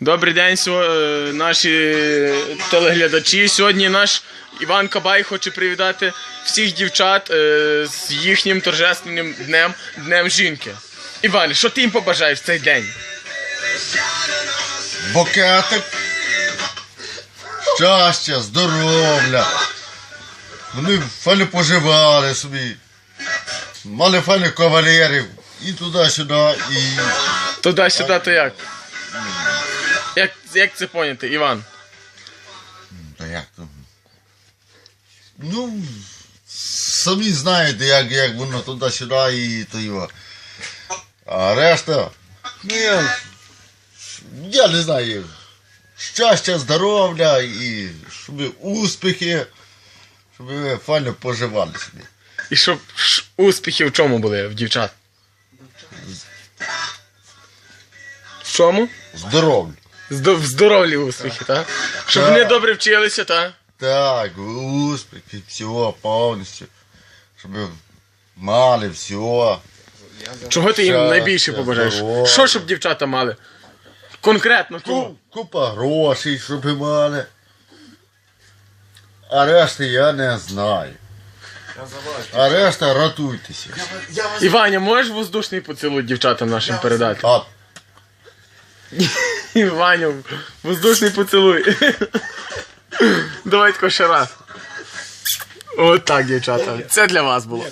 Добрий день, е, наші телеглядачі. Сьогодні наш Іван Кабай хоче привітати всіх дівчат е, з їхнім торжественним днем, днем жінки. Іване, що ти їм побажаєш в цей день? букетик, щастя, здоров'я. Вони файно поживали собі, мали файних кавалерів і туди-сюди, і Туди-сюди, то як? Як, як це поняти, Іван? Та як там? Ну, самі знаєте, як, як воно туди-сюди і то його. А решта, ну я, я не знаю. Щастя, здоров'я і щоб успіхи, щоб ви файно поживали собі. І щоб успіхи в чому були в дівчат? В чому? Здоров'я. Здо- В успіхи, так? Щоб вони добре вчилися, так? Так, успіхи, всього повністю. Щоб мали всього. Чого ти їм найбільше побажаєш? Що щоб дівчата мали? Конкретно чого? Ку- Купа грошей, щоб мали. А решти я не знаю. А решта ратуйтеся. Іваня, можеш воздушний поцілуй дівчатам нашим передати? А Іваню, воздушний поцілуй. Давайте ще раз. От так, дівчата. Це для вас було.